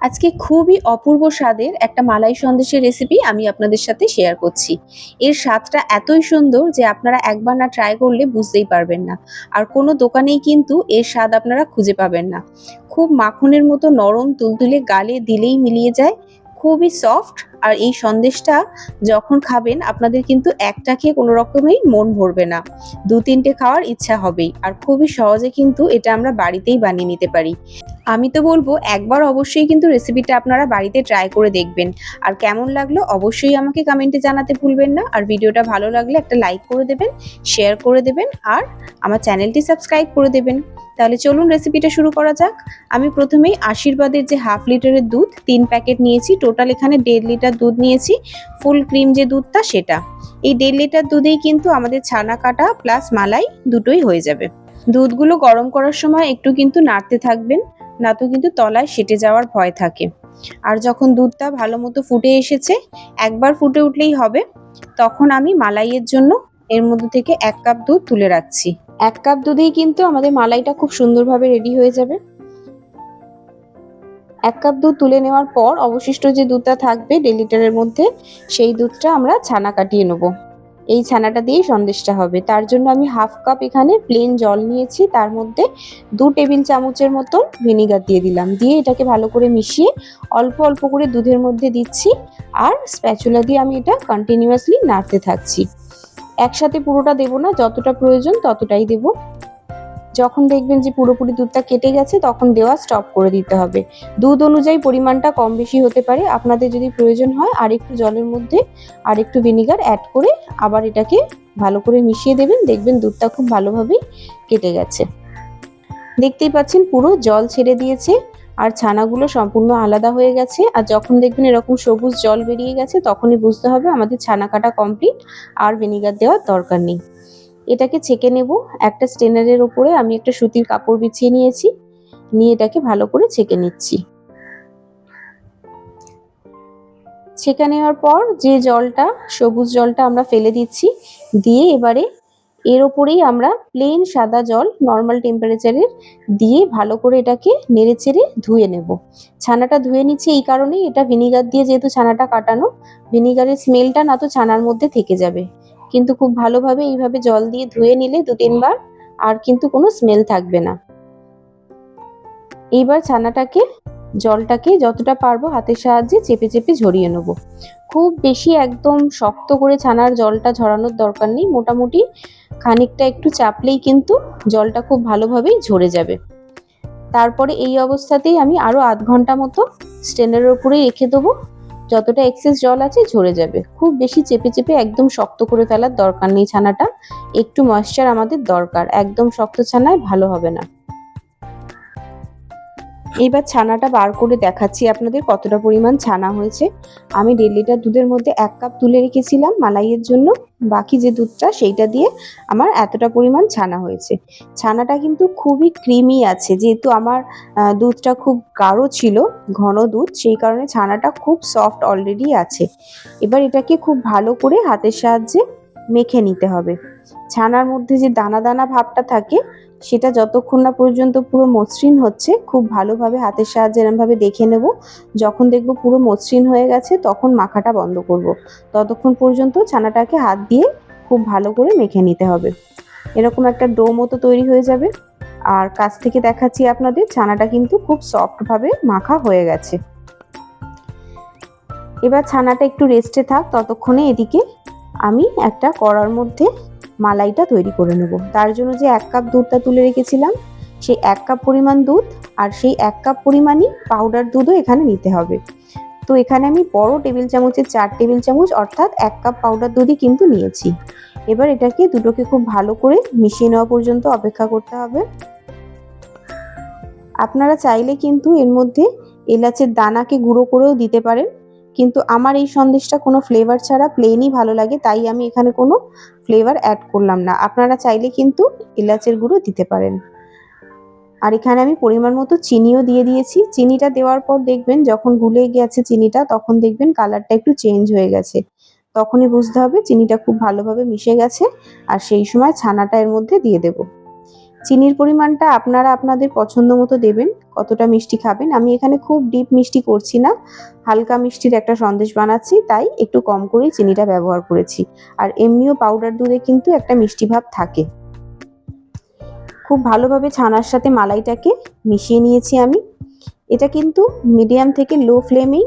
আজকে খুবই অপূর্ব স্বাদের একটা মালাই সন্দেশের রেসিপি আমি আপনাদের সাথে শেয়ার করছি। এর স্বাদটা এতই সুন্দর যে আপনারা একবার না ট্রাই করলে বুঝতেই পারবেন না। আর কোনো দোকানেই কিন্তু এর স্বাদ আপনারা খুঁজে পাবেন না। খুব মাখনের মতো নরম তুলতুলে গালে দিলেই মিলিয়ে যায়, খুবই সফট আর এই সন্দেশটা যখন খাবেন আপনাদের কিন্তু একটা খেয়ে কোনো রকমেই মন ভরবে না। দু তিনটে খাওয়ার ইচ্ছা হবেই আর খুবই সহজে কিন্তু এটা আমরা বাড়িতেই বানিয়ে নিতে পারি। আমি তো বলব, একবার অবশ্যই কিন্তু রেসিপিটা আপনারা বাড়িতে ট্রাই করে দেখবেন। আর কেমন লাগল অবশ্যই আমাকে কমেন্টে জানাতে ভুলবেন না। আর ভিডিওটা ভালো লাগলে একটা লাইক করে দেবেন শেয়ার করে দেবেন, আর আমার চ্যানেলটি সাবস্ক্রাইব করে দেবেন। তাহলে চলুন রেসিপিটা শুরু করা যাক। আমি প্রথমেই আশীর্বাদের যে হাফ লিটারের দুধ, তিন প্যাকেট নিয়েছি। টোটাল এখানে দেড় লিটার দুধ নিয়েছি। ফুল ক্রিম যে দুধটা সেটা। এই দেড় লিটার দুধেই কিন্তু আমাদের ছানা কাটা প্লাস মালাই দুটোই হয়ে যাবে। দুধগুলো গরম করার সময় একটু কিন্তু নাড়তে থাকবেন। না তো কিন্তু তলায় সেটে যাওয়ার ভয় থাকে। আর যখন দুধটা ভালো মতো ফুটে এসেছে, একবার ফুটে উঠলেই হবে, তখন আমি মালাইয়ের জন্য এর মধ্যে থেকে এক কাপ দুধ তুলে রাখছি। এক কাপ দুধেই কিন্তু আমাদের মালাইটা খুব সুন্দরভাবে রেডি হয়ে যাবে। এক কাপ দুধ তুলে নেওয়ার পর অবশিষ্ট যে দুধটা থাকবে দেড় লিটারের মধ্যে, সেই দুধটা আমরা ছানা কাটিয়ে নেব। এই ছানাটা দিয়েই সন্দেশটা হবে। তার জন্য আমি হাফ কাপ এখানে প্লেন জল নিয়েছি। তার মধ্যে দু টেবিল চামচের মতন ভিনিগার দিয়ে দিলাম। দিয়ে এটাকে ভালো করে মিশিয়ে অল্প অল্প করে দুধের মধ্যে দিচ্ছি আর স্প্যাচুলা দিয়ে আমি এটা কন্টিনিউয়াসলি নাড়তে থাকছি। একসাথে পুরোটা দেব না, যতটা প্রয়োজন ততটাই দেব। যখন দেখবেন যে পুরোপুরি দুধটা কেটে গেছে, তখন দেওয়া স্টপ করে দিতে হবে। দুধ অনুযায়ী পরিমাণটা কম বেশি হতে পারে। আপনাদের যদি প্রয়োজন হয়, আর একটু জলের মধ্যে, আর একটু ভিনিগার অ্যাড করে আবার এটাকে ভালো করে মিশিয়ে দেবেন। দেখবেন দুধটা খুব ভালোভাবেই কেটে গেছে। দেখতেই পাচ্ছেন পুরো জল ছেড়ে দিয়েছে, আর ছানাগুলো সম্পূর্ণ আলাদা হয়ে গেছে। আর যখন দেখবেন এরকম সবুজ জল বেরিয়ে গেছে, তখনই বুঝতে হবে আমাদের ছানা কাটা কমপ্লিট আর ভিনিগার দেওয়ার দরকার নেই। এটাকে ছেঁকে নেব। একটা স্টেনারের উপরে আমি একটা সুতির কাপড় বিছিয়ে নিয়েছি। নিয়ে এটাকে ভালো করে ছেঁকে নিচ্ছি। ছেঁকে নেওয়ার পর যে জলটা, সবুজ জলটা আমরা ফেলে দিচ্ছি, দিয়ে এবারে এর ওপরেই আমরা প্লেন সাদা জল নর্মাল টেম্পারেচারের দিয়ে ভালো করে এটাকে নেড়ে চেড়ে ধুয়ে নেব। ছানাটা ধুয়ে নিচ্ছি এই কারণেই এটা ভিনিগার দিয়ে যেহেতু ছানাটা কাটানো ভিনিগারের স্মেলটা না তো ছানার মধ্যে থেকে যাবে। কিন্তু খুব ভালোভাবে এইভাবে জল দিয়ে ধুয়ে নিলে দু তিনবার আর কিন্তু কোনো স্মেল থাকবে না। এইবার ছানাটাকে, জলটাকে যতটা পারব হাতের সাহায্যে চেপে চেপে ঝরিয়ে নেব। খুব বেশি একদম শক্ত করে ছানার জলটা ঝরানোর দরকার নেই, মোটামুটি খানিকটা একটু চাপলেই কিন্তু জলটা খুব ভালোভাবেই ঝরে যাবে। তারপরে এই অবস্থাতেই আমি আরও আধ ঘণ্টা মতো স্ট্যান্ডের ওপরে রেখে দেবো। যতটা এক্সেস জল আছে ঝরে যাবে। খুব বেশি চেপে চেপে একদম শক্ত করে ফেলার দরকার নেই ছানাটা। একটু ময়শ্চার আমাদের দরকার। একদম শক্ত ছানায় ভালো হবে না। এইবার ছানাটা বার করে দেখাচ্ছি আপনাদের কতটা পরিমাণ ছানা হয়েছে। আমি দেড় লিটার দুধের মধ্যে এক কাপ তুলে রেখেছিলাম মালাইয়ের জন্য। বাকি যে দুধটা সেইটা দিয়ে আমার এতটা পরিমাণ ছানা হয়েছে। ছানাটা কিন্তু খুবই ক্রিমি আছে, যেহেতু আমার দুধটা খুব গাঢ় ছিল, ঘন দুধ, সেই কারণে ছানাটা খুব সফট অলরেডি আছে। এবার এটাকে খুব ভালো করে হাতের সাহায্যে মেখে নিতে হবে। ছানার মধ্যে যে দানা দানা ভাবটা থাকে, সেটা যতক্ষণ না পর্যন্ত পুরো মসৃণ হচ্ছে, খুব ভালোভাবে হাতের সাহায্যে এরমভাবে দেখে নেব। যখন দেখব পুরো মসৃণ হয়ে গেছে, তখন মাখাটা বন্ধ করব। ততক্ষণ পর্যন্ত ছানাটাকে হাত দিয়ে খুব ভালো করে মেখে নিতে হবে। এরকম একটা ডো মতো তৈরি হয়ে যাবে। আর কাছ থেকে দেখাচ্ছি আপনাদের, ছানাটা কিন্তু খুব সফটভাবে মাখা হয়ে গেছে। এবার ছানাটা একটু রেস্টে থাক, ততক্ষণে এদিকে আমি একটা কড়ার মধ্যে মালাইটা তৈরি করে নেব। তার জন্য যে এক কাপ দুধটা তুলে রেখেছিলাম, সেই এক কাপ পরিমাণ দুধ আর সেই এক কাপ পরিমাণই পাউডার দুধও এখানে নিতে হবে। তো এখানে আমি বড় টেবিল চামচের চার টেবিল চামচ অর্থাৎ এক কাপ পাউডার দুধই কিন্তু নিয়েছি। এবার এটাকে দুটোকে খুব ভালো করে মিশিয়ে নেওয়া পর্যন্ত অপেক্ষা করতে হবে। আপনারা চাইলে কিন্তু এর মধ্যে এলাচের দানাকে গুঁড়ো করেও দিতে পারেন। কিন্তু আমার এই সন্দেশটা কোনো ফ্লেভার ছাড়া প্লেনই ভালো লাগে, তাই আমি এখানে কোনো ফ্লেভার অ্যাড করলাম না। আপনারা চাইলে কিন্তু এলাচের গুঁড়ো দিতে পারেন। আর এখানে আমি পরিমাণ মতো চিনিও দিয়ে দিয়েছি। চিনিটা দেওয়ার পর দেখবেন যখন গুলে গেছে চিনিটা, তখন দেখবেন কালারটা একটু চেঞ্জ হয়ে গেছে। তখনই বুঝতে হবে চিনিটা খুব ভালোভাবে মিশে গেছে, আর সেই সময় ছানাটা এর মধ্যে দিয়ে দেব। চিনির পরিমাণটা আপনারা আপনাদের পছন্দ মতো দেবেন, কতটা মিষ্টি খাবেন। আমি এখানে খুব ডিপ মিষ্টি করছি না, হালকা মিষ্টির একটা সন্দেশ বানাচ্ছি, তাই একটু কম করেই চিনিটা ব্যবহার করেছি। আর এমনিও পাউডার দুধে কিন্তু একটা মিষ্টি ভাব থাকে। খুব ভালোভাবে ছানার সাথে মালাইটাকে মিশিয়ে নিয়েছি আমি। এটা কিন্তু মিডিয়াম থেকে লো ফ্লেমেই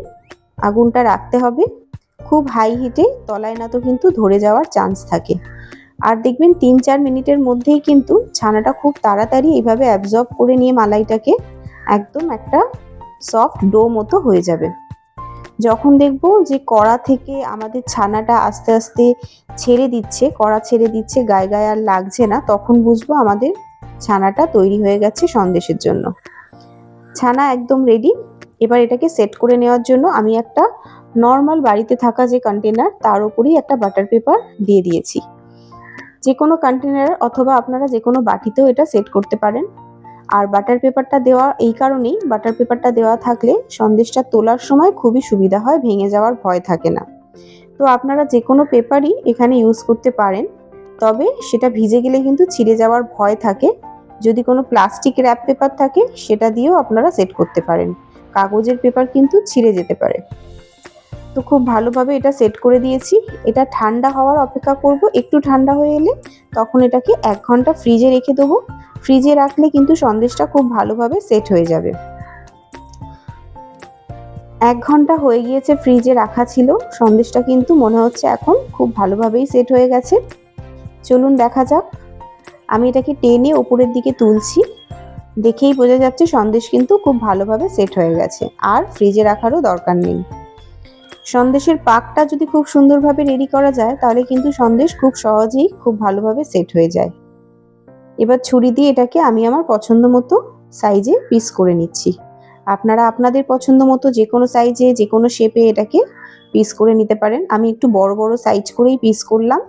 আগুনটা রাখতে হবে। খুব হাই হিটে তলায় না তো কিন্তু ধরে যাওয়ার চান্স থাকে। আর দেখবেন তিন চার মিনিটের মধ্যেই কিন্তু ছানাটা খুব তাড়াতাড়ি এইভাবে অ্যাবজর্ব করে নিয়ে মালাইটাকে একদম একটা সফট ডো মতো হয়ে যাবে। যখন দেখব যে কড়া থেকে আমাদের ছানাটা আস্তে আস্তে ছেড়ে দিচ্ছে, কড়া ছেড়ে দিচ্ছে, গায়ে গায়ে আর লাগছে না, তখন বুঝব আমাদের ছানাটা তৈরি হয়ে গেছে সন্দেশের জন্য। ছানা একদম রেডি এবার এটাকে সেট করে নেওয়ার জন্য আমি একটা নর্মাল বাড়িতে থাকা যে কন্টেনার তার উপরেই একটা বাটার পেপার দিয়ে দিয়েছি। যে কোনো কন্টেনার অথবা আপনারা যে কোনো বাটিতেও এটা সেট করতে পারেন। আর বাটার পেপারটা দেওয়া এই কারণেই বাটার পেপারটা দেওয়া থাকলে সন্দেশটা তোলার সময় খুবই সুবিধা হয়, ভেঙে যাওয়ার ভয় থাকে না। তো আপনারা যে কোনো পেপারই এখানে ইউজ করতে পারেন, তবে সেটা ভিজে গেলে কিন্তু ছিঁড়ে যাওয়ার ভয় থাকে। যদি কোনো প্লাস্টিক র্যাপ পেপার থাকে, সেটা দিয়েও আপনারা সেট করতে পারেন। কাগজের পেপার কিন্তু ছিঁড়ে যেতে পারে। তো খুব ভালোভাবে এটা সেট করে দিয়েছি। এটা ঠান্ডা হওয়ার অপেক্ষা করব। একটু ঠান্ডা হয়ে এলে তখন এটাকে এক ঘণ্টা ফ্রিজে রেখে দেবো। ফ্রিজে রাখলে কিন্তু সন্দেশটা খুব ভালোভাবে সেট হয়ে যাবে। এক ঘণ্টা হয়ে গিয়েছে ফ্রিজে রাখা ছিল। সন্দেশটা কিন্তু মনে হচ্ছে এখন খুব ভালোভাবেই সেট হয়ে গেছে। চলুন দেখা যাক। আমি এটাকে টেনে ওপরের দিকে তুলছি। দেখেই বোঝা যাচ্ছে সন্দেশ কিন্তু খুব ভালোভাবে সেট হয়ে গেছে। আর ফ্রিজে রাখারও দরকার নেই। সন্দেশের পাকটা যদি খুব সুন্দরভাবে রেডি করা যায়, তাহলে কিন্তু সন্দেশ খুব সহজেই খুব ভালোভাবে সেট হয়ে যায়। এবার ছুরি দিয়ে এটাকে আমি আমার পছন্দ মতো সাইজে পিস করে নিচ্ছি। আপনারা আপনাদের পছন্দ মতো যে কোনো সাইজে যে কোনো শেপে এটাকে পিস করে নিতে পারেন। আমি একটু বড় বড় সাইজ করেই পিস করলাম।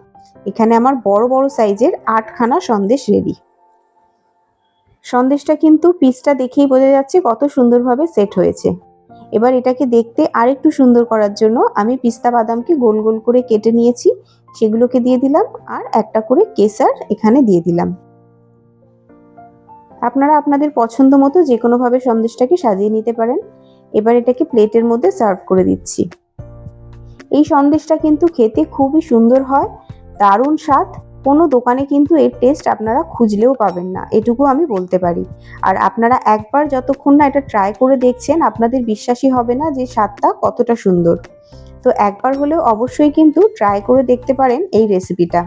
এখানে আমার বড় বড় সাইজের আটখানা সন্দেশ রেডি সন্দেশটা কিন্তু পিসটা দেখেই বোঝা যাচ্ছে কত সুন্দরভাবে সেট হয়েছে। এবার এটাকে দেখতে আরেকটু সুন্দর করার জন্য আমি পিস্তা বাদামকে গোল গোল করে কেটে নিয়েছি, সেগুলোকে দিয়ে দিলাম আর একটা করে কেসার এখানে দিয়ে দিলাম। আপনারা আপনাদের পছন্দ মতো যে কোনোভাবে সন্দেশটাকে সাজিয়ে নিতে পারেন। এবার এটাকে প্লেটের মধ্যে সার্ভ করে দিচ্ছি। এই সন্দেশটা কিন্তু খেতে খুবই সুন্দর হয়, দারুণ স্বাদ। কোনো দোকানে কিন্তু এর টেস্ট আপনারা খুঁজলেও পাবেন না, এটুকু আমি বলতে পারি। আর আপনারা একবার যতক্ষণ না এটা ট্রাই করে দেখছেন, আপনাদের বিশ্বাসই হবে না যে স্বাদটা কতটা সুন্দর। তো একবার হলেও অবশ্যই কিন্তু ট্রাই করে দেখতে পারেন এই রেসিপিটা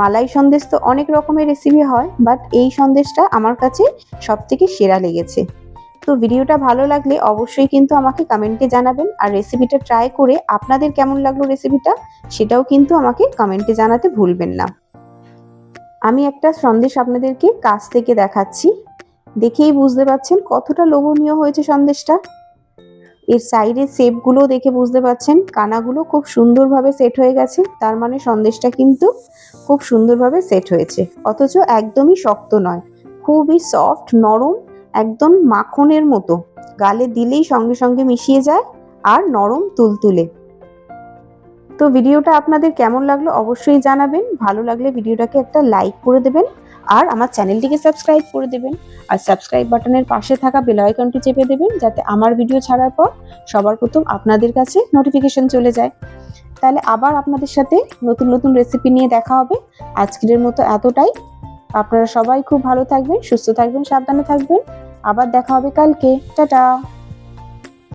মালাই সন্দেশ তো অনেক রকমের রেসিপি হয় বাট এই সন্দেশটা আমার কাছে সব থেকে সেরা লেগেছে। তো ভিডিওটা ভালো লাগলে অবশ্যই কিন্তু আমাকে কমেন্টে জানাবেন, আর রেসিপিটা ট্রাই করে আপনাদের কেমন লাগল রেসিপিটা সেটাও কিন্তু আমাকে কমেন্টে জানাতে ভুলবেন না। আমি একটা সন্দেশ আপনাদেরকে কাছ থেকে দেখাচ্ছি। দেখেই বুঝতে পারছেন কতটা লোভনীয় হয়েছে সন্দেশটা। এর সাইডের শেপগুলো দেখে বুঝতে পারছেন কানাগুলো খুব সুন্দরভাবে সেট হয়ে গেছে, তার মানে সন্দেশটা কিন্তু খুব সুন্দরভাবে সেট হয়েছে। অথচ একদমই শক্ত নয়, খুবই সফট নরম, একদম মাখনের মতো। গালে দিলেই সঙ্গে সঙ্গে মিশিয়ে যায়, আর নরম তুলতুলে। তো ভিডিওটা আপনাদের কেমন লাগল অবশ্যই জানাবেন। ভালো লাগলে ভিডিওটাকে একটা লাইক করে দেবেন আর আমার চ্যানেলটিকে সাবস্ক্রাইব করে দেবেন। আর সাবস্ক্রাইব বাটনের পাশে থাকা বেল আইকনটি চেপে দেবেন যাতে আমার ভিডিও ছাড়ার পর সবার প্রথম আপনাদের কাছে নোটিফিকেশন চলে যায়। তাহলে আবার আপনাদের সাথে নতুন নতুন রেসিপি নিয়ে দেখা হবে। আজকের মতো এতটাই। আপনারা সবাই খুব ভালো থাকবেন, সুস্থ থাকবেন, সাবধানে থাকবেন। আবার দেখা হবে কালকে। টাটা!